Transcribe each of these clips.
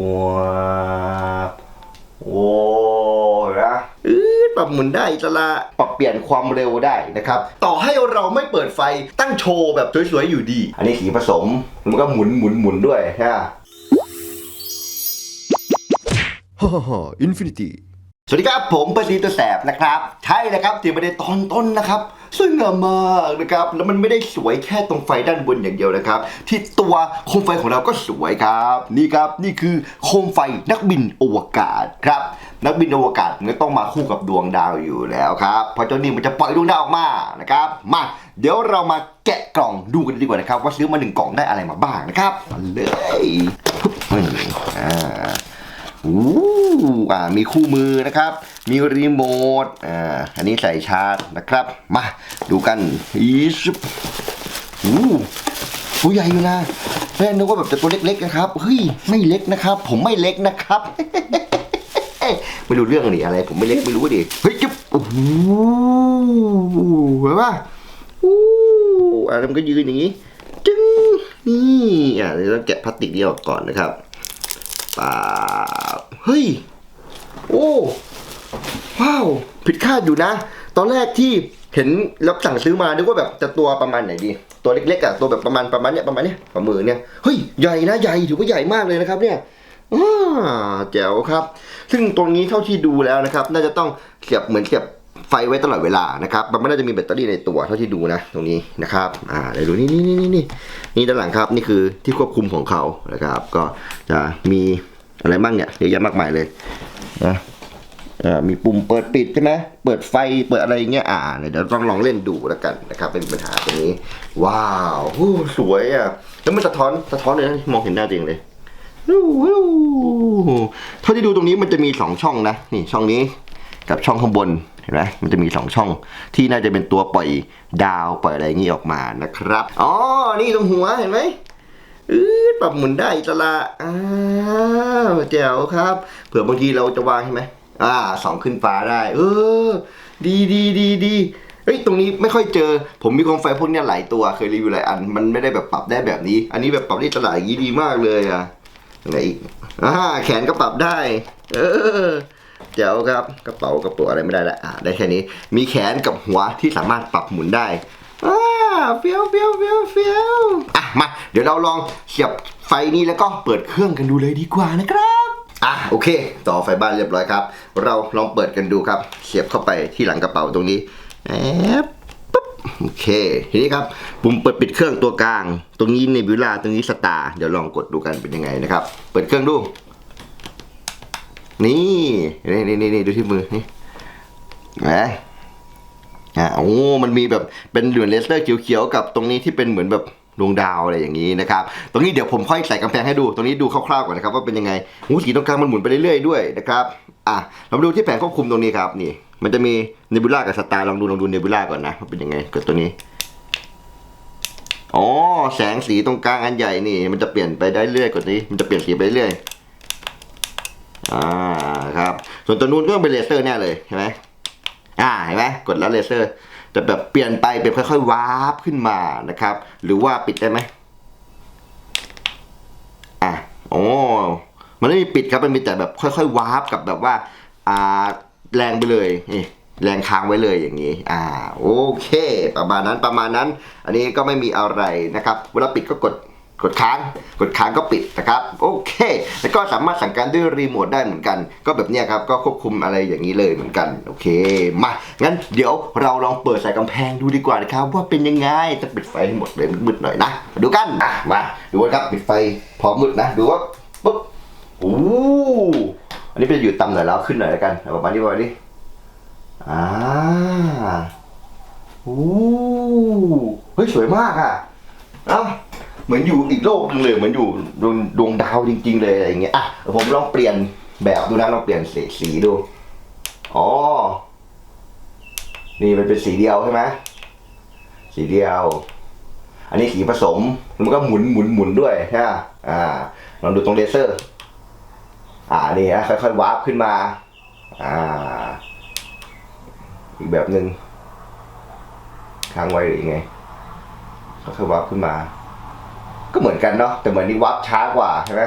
ว้าวโอ้นะอืดปรับหมุนได้อิสระปรับเปลี่ยนความเร็วได้นะครับ ต่อให้เราไม่เปิดไฟตั้งโชว์แบบสวยๆอยู่ดี อันนี้สีผสมมันก็หมุนหมุนหมุนด้วยฮะฮ่าฮ่าฮ่าอินฟินิตี้ สวัสดีครับ ผมประสีตัวแสบนะครับ ใช่เลยครับที่ไม่ได้ตอนต้นนะครับสวยงามมากนะครับ แล้วมันไม่ได้สวยแค่ตรงไฟด้านบนอย่างเดียวนะครับ ที่ตัวโคมไฟของเราก็สวยครับ นี่ครับนี่คือโคมไฟนักบินอวกาศครับ นักบินอวกาศมันก็ต้องมาคู่กับดวงดาวอยู่แล้วครับเพราะเจ้านี่มันจะปล่อยดวงดาวออกมานะครับมาเดี๋ยวเรามาแกะกล่องดูกันดีกว่านะครับ ว่าซื้อมาหนึ่งกล่องได้อะไรมาบ้างนะครับมาเลยอ่า อู้อ่ามีคู่มือนะครับ มีรีโมทอ่าอันนี้ใส่ชาร์จนะครับ มาดูกันอีสุบอู้ตัวใหญ่อยู่นะแม่นึกว่าแบบจะตัวเล็กๆนะครับเฮ้ยไม่เล็กนะครับ ผมไม่เล็กนะครับไม่รู้เรื่องนี่อะไร ผมไม่เล็กไม่รู้ดิเฮ้ยจุ๊บโอ้โหเห็นปะอู้อ่ามันก็ยืนอย่างนี้จึ้งนี่อ่าเดี๋ยวต้องแกะพลาสติกนี้ออกก่อนนะครับปา ฮ้ย โอ้ ว้าว ผิดคาดอยู่นะ ตอนแรกที่เห็นรับสั่งซื้อมานึกว่าแบบจะตัวประมาณไหนดี ตัวเล็กๆอะตัวแบบประมาณประมาณเนี้ยประมาณเนี้ยประมือเนี่ยเฮ้ยใหญ่นะใหญ่ถือว่าใหญ่มากเลยนะครับ เนี่ยอ่าแจ๋วครับ ซึ่งตรงนี้เท่าที่ดูแล้วนะครับ น่าจะต้องเสียบเหมือนเสียบไฟไว้ตลอดเวลานะครับมันไม่น่าจะมีแบตเตอรี่ในตัวเท่าที่ดูนะ ตรงนี้นะครับ อ่าเดี๋ยวดูนี่นี่นี่นี่นี่ด้านหลังครับ นี่คือที่ควบคุมของเขานะครับ ก็จะมี อะไรบ้างเนี่ยเยอะแยะมากมายเลยนะเอ่อมีปุ่มเปิดปิดใช่ไหมเปิดไฟเปิดอะไรอย่างเงี้ยอ่าเดี๋ยวต้องลองเล่นดูแล้วกันนะครับ เป็นปัญหาตรงนี้ ว้าวหู้สวยอะแล้วมันสะท้อนสะท้อนเลยนะมองเห็นหน้าตัวเองเลยวู้วู้เท่าที่ดูตรงนี้มันจะมีสองช่องนะนี่ช่องนี้กับช่องข้างบนเห็นไหมมันจะมีสองช่องที่น่าจะเป็นตัวปล่อยดาวปล่อยอะไรอย่างงี้ออกมานะครับ อ๋อ นี่ตรงหัวเห็นไหม อือปรับหมุนได้อิสระอ้าวแจ๋วครับ เผื่อบางทีเราจะวางใช่ไหมอ่าสองขึ้นฟ้าได้ เออ ดีดีดีดีเฮ้ยตรงนี้ไม่ค่อยเจอ ผมมีโคมไฟพวกนี้หลายตัวเคยรีวิวหลายอัน มันไม่ได้แบบปรับได้แบบนี้ อันนี้แบบปรับได้อิสระอย่างนี้ดีมากเลยอะไหนอีกอ่าแขนก็ปรับได้ เออแจ๋วครับกระเป๋ากระเป๋าอะไรไม่ได้ละอ่าได้แค่นี้ มีแขนกับหัวที่สามารถปรับหมุนได้ เฟี้ยวเฟี้ยวเฟี้ยวเฟี้ยวอะมาเดี๋ยวเราลองเสียบไฟนี้แล้วก็เปิดเครื่องกันดูเลยดีกว่านะครับอะโอเค ต่อไฟบ้านเรียบร้อยครับ เราลองเปิดกันดูครับ เสียบเข้าไปที่หลังกระเป๋าตรงนี้แอบปุ๊บโอเค ทีนี้ครับปุ่มเปิดปิดเครื่องตัวกลาง ตรงนี้เนบิวลาตรงนี้สตาร์เดี๋ยวลองกดดูกันเป็นยังไงนะครับ เปิดเครื่องดู นี่นี่นี่นี่ดูที่มือนี่แหม อ่าโอ้มันมีแบบเป็นเหลือนเลเซอร์เขียวๆกับตรงนี้ที่เป็นเหมือนแบบดวงดาวอะไรอย่างนี้นะครับ ตรงนี้เดี๋ยวผมค่อยใส่กำแพงให้ดู ตรงนี้ดูคร่าวๆก่อนนะครับว่าเป็นยังไงโอ้สีตรงกลางมันหมุนไปเรื่อยๆด้วยนะครับ อะ เรามาดูที่แผงควบคุมตรงนี้ครับ นี่ มันจะมีเนบูล่ากับสตาร์ลองดูลองดูเนบูล่าก่อนนะว่าเป็นยังไงกดตัวนี้ อ๋อ แสงสีตรงกลางอันใหญ่นี่ มันจะเปลี่ยนไปได้เรื่อยกว่านี้ มันจะเปลี่ยนสีไปเรื่อย อ่า ครับ ส่วนตัวนู้นก็เป็นเลเซอร์แน่เลยใช่ไหม อ่าเห็นไหมกดแล้วเลเซอร์จะแบบเปลี่ยนไปเป็นค่อยๆวาร์ปขึ้นมานะครับ หรือว่าปิดได้ไหมอะโอ้มันไม่มีปิดครับมันมีแต่แบบค่อยๆวาร์ปกับแบบว่าอ่าแรงไปเลยนี่แรงค้างไว้เลยอย่างนี้ อ่า โอเค ประมาณนั้นประมาณนั้น อันนี้ก็ไม่มีอะไรนะครับ เวลาปิดก็กด กดค้าง กดค้างก็ปิดนะครับ โอเค แล้วก็สามารถสั่งการด้วยรีโมทได้เหมือนกัน ก็แบบนี้ครับ ก็ควบคุมอะไรอย่างนี้เลยเหมือนกัน โอเค มา งั้นเดี๋ยวเราลองเปิดใส่กำแพงดูดีกว่านะครับ ว่าเป็นยังไง จะปิดไฟให้หมดเลยมืดหน่อยนะ มาดูกัน มา ดูกันครับ ปิดไฟพอมืดนะ ดูว่าปุ๊บโอ้อันนี้เป็นอยู่ต่ำหน่อยแล้วขึ้นหน่อยแล้วกันเอาประมาณนี้ประมาณนี้อ่าโอ้เฮ้ยสวยมากอะ เอ้า เหมือนอยู่อีกโลกนึงเลยเหมือนอยู่ดวงดวงดาวจริง ๆ เลยอะไรอย่างเงี้ยอะผมลองเปลี่ยนแบบดูนะลองเปลี่ยนสีสีดู อ๋อ นี่มันเป็นสีเดียวใช่ไหมสีเดียว อันนี้สีผสมมันก็หมุนหมุนหมุนด้วยใช่ไหมอ่าลองดูตรงเลเซอร์ อ่านี่ฮะค่อยๆวาร์ปขึ้นมา อ่า อีกแบบหนึ่งค้างไว้หรือยังไงค่อยๆวับขึ้นมา ก็เหมือนกันเนาะแต่เหมือนนี่วับช้ากว่าใช่ไหม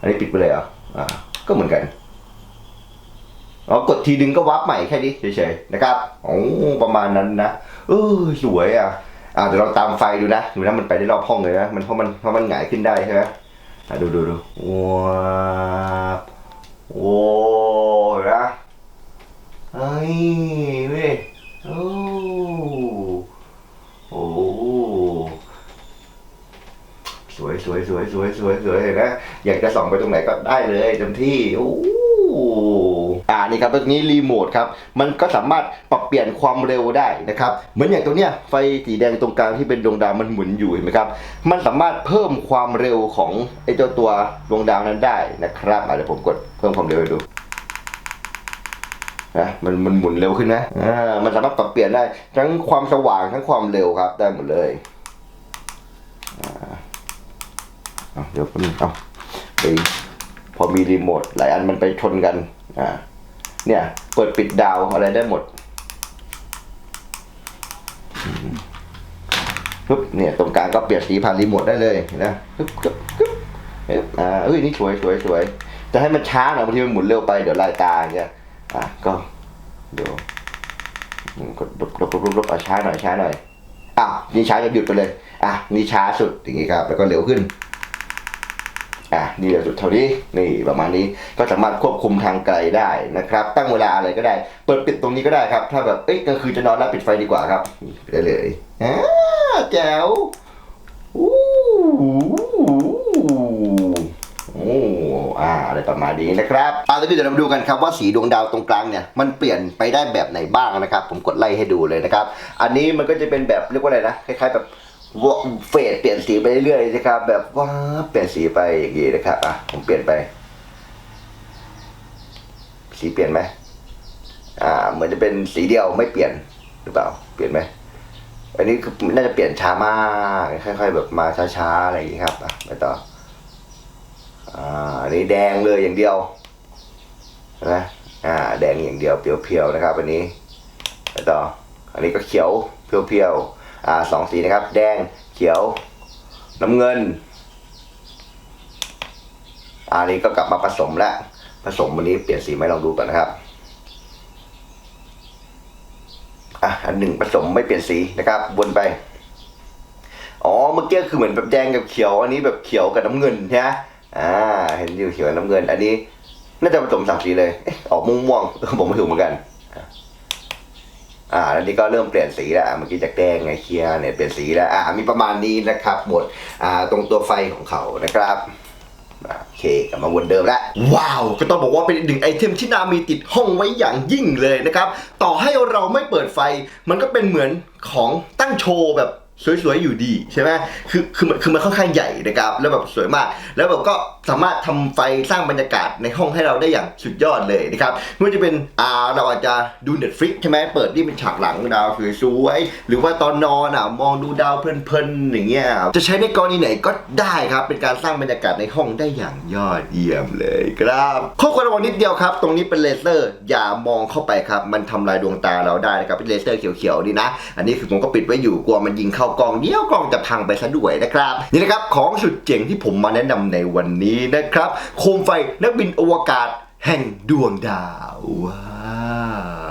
อันนี้ปิดไปเลยเหรออ่าก็เหมือนกันอ๋อกดทีดึงก็วับใหม่แค่นี้เฉยๆนะครับโอ้ประมาณนั้นนะเออสวยอะอ่าเดี๋ยวเราตามไฟดูนะดูนะมันไปได้รอบห้องเลยนะมันเพราะมันเพราะมันหงายขึ้นได้ใช่ไหมอะดูดูดูว้าวโอ้เห็นนะเฮ้ยเว้ยโอ้โอ้ส วยสวยสวยสวยสวยเห็นไหมอยากจะส่องไปตรงไหนก็ได้เลยเต็มที่โอ้อ่านี่ครับตรงนี้รีโมทครับ มันก็สามารถปรับเปลี่ยนความเร็วได้นะครับ เหมือนอย่างตรงเนี้ยไฟสีแดงตรงกลางที่เป็นดวงดาวมันหมุนอยู่เห็นไหมครับ มันสามารถเพิ่มความเร็วของไอ้เจ้าตัวดวงดาวนั้นได้นะครับอะเดี๋ยวผมกดเพิ่มความเร็วให้ดูนะมันมันหมุนเร็วขึ้นนะอ่ามันสามารถปรับเปลี่ยนได้ทั้งความสว่างทั้งความเร็วครับได้หมดเลยอ่า เอาเดี๋ยวผมเอาไปพอมีรีโมทหลายอันมันไปชนกัน อ่า เนี่ย เปิดปิดดาวอะไรได้หมดปึ๊บเนี่ยตรงกลางก็เปลี่ยนสีผ่านรีโมทได้เลยนะปึ๊บปึ๊บปึ๊บปึ๊บอ่าเอ้ยนี่สวยสวยสวยจะให้มันช้าหน่อยบางทีมันหมุนเร็วไปเดี๋ยวลายตาอย่างเงี้ยอะก็เดี๋ยวกดลบลบลบลบลบเอาช้าหน่อยช้าหน่อยอ้าวนี่ช้าจะหยุดไปเลย อะนี่ช้าสุดอย่างงี้ครับแล้วก็เร็วขึ้น อะนี่เร็วสุดเท่านี้นี่ประมาณนี้ก็สามารถควบคุมทางไกลได้นะครับ ตั้งเวลาอะไรก็ได้ เปิดปิดตรงนี้ก็ได้ครับ ถ้าแบบเอ้ยกลางคืนจะนอนแล้วปิดไฟดีกว่าครับได้เลยอ่าแจ๋วอู้หูโอ้อ่าอะไรประมาณนี้นะครับอ่าแล้วเดี๋ยวเรามาดูกันครับว่าสีดวงดาวตรงกลางเนี่ยมันเปลี่ยนไปได้แบบไหนบ้างนะครับ ผมกดไล่ให้ดูเลยนะครับ อันนี้มันก็จะเป็นแบบเรียกว่าอะไรนะคล้ายๆแบบ วเฟดเปลี่ยนสีไปเรื่อยๆนะครับ แบบว่าเปลี่ยนสีไปอย่างนี้นะครับอะผมเปลี่ยนไป สีเปลี่ยนไหมอ่า เหมือนจะเป็นสีเดียวไม่เปลี่ยนหรือเปล่า เปลี่ยนไหมอันนี้คือน่าจะเปลี่ยนช้ามากค่อย ๆ แบบมาช้าๆอะไรอย่างนี้ครับอะไปต่ออ่าอันนี้แดงเลยอย่างเดียวนะอ่า แดงอย่างเดียวเพียวๆนะครับ อันนี้ไปต่อ อันนี้ก็เขียวเพียวๆ อ่าสองสีนะครับ แดงเขียวน้ำเงินอันนี้ก็กลับมาผสมแล้ว ผสมวันนี้เปลี่ยนสีไหมลองดูก่อนนะครับอะอันหนึ่งผสมไม่เปลี่ยนสีนะครับวนไป อ๋อเมื่อกี้คือเหมือนแบบแดงกับเขียว อันนี้แบบเขียวกับน้ำเงินใช่ไหมอ่า เห็นอยู่เขียวกับน้ำเงิน อันนี้น่าจะผสมสามสีเลยเออกม่วงๆผมไม่ถูกเหมือนกัน อ่าอันนี้ก็เริ่มเปลี่ยนสีแล้วเมื่อกี้จากแดงไงเคลียร์เนี่ยเปลี่ยนสีแล้วอ่ามีประมาณนี้นะครับหมดอ่าตรงตัวไฟของเขานะครับโอเคกลับมาวนเดิมแล้วว้าว ก็ต้องบอกว่าเป็นหนึ่งไอเทมที่นามีติดห้องไว้อย่างยิ่งเลยนะครับ ต่อให้เราไม่เปิดไฟ มันก็เป็นเหมือนของตั้งโชว์แบบ สวยๆอยู่ดีใช่ไหมคือคือมันคือมันค่อนข้างใหญ่นะครับ แล้วแบบสวยมาก แล้วแบบก็สามารถทำไฟสร้างบรรยากาศในห้องให้เราได้อย่างสุดยอดเลยนะครับไม่ว่าจะเป็นอ่าเราอาจจะดู Netflix ใช่ไหมเปิดนี่เป็นฉากหลังดาวสวยๆหรือว่าตอนนอนอะมองดูดาวเพลินๆอย่างเงี้ยจะใช้ในกรณีไหนก็ได้ครับ เป็นการสร้างบรรยากาศในห้องได้อย่างยอดเยี่ยมเลยครับข้อควรระวังนิดเดียวครับ ตรงนี้เป็นเลเซอร์ อย่ามองเข้าไปครับ มันทำลายดวงตาเราได้นะครับเป็นเลเซอร์เขียวๆนี่นะ อันนี้คือผมก็ปิดไว้อยู่กลัวมันยิงเข้ากล้องเดียวกล้องจะพังไปซะด้วยนะครับนี่นะครับของสุดเจ๋งที่ผมมาแนะนำในวันนี้นะครับโคมไฟนักบินอวกาศแห่งดวงดาวว้า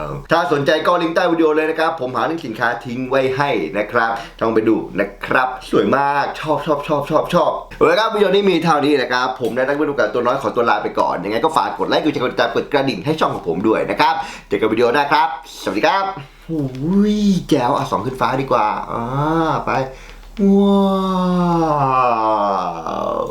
วถ้าสนใจก็ลิงก์ใต้วิดีโอเลยนะครับ ผมหาลิงก์สินค้าทิ้งไว้ให้นะครับต้องไปดูนะครับ สวยมากชอบชอบชอบชอบชอบเอาละครับวิดีโอนี้มีเท่านี้นะครับ ผมได้นักวิดีโอการตัวน้อยขอตัวลาไปก่อน ยังไงก็ฝากกดไลค์กดแชร์กดติดตามกดกระดิ่งให้ช่องของผมด้วยนะครับ เจอกันวิดีโอหน้าครับ สวัสดีครับ อุ้ยแจ๋วอะสองขึ้นฟ้าดีกว่าอ่าไป ว้าว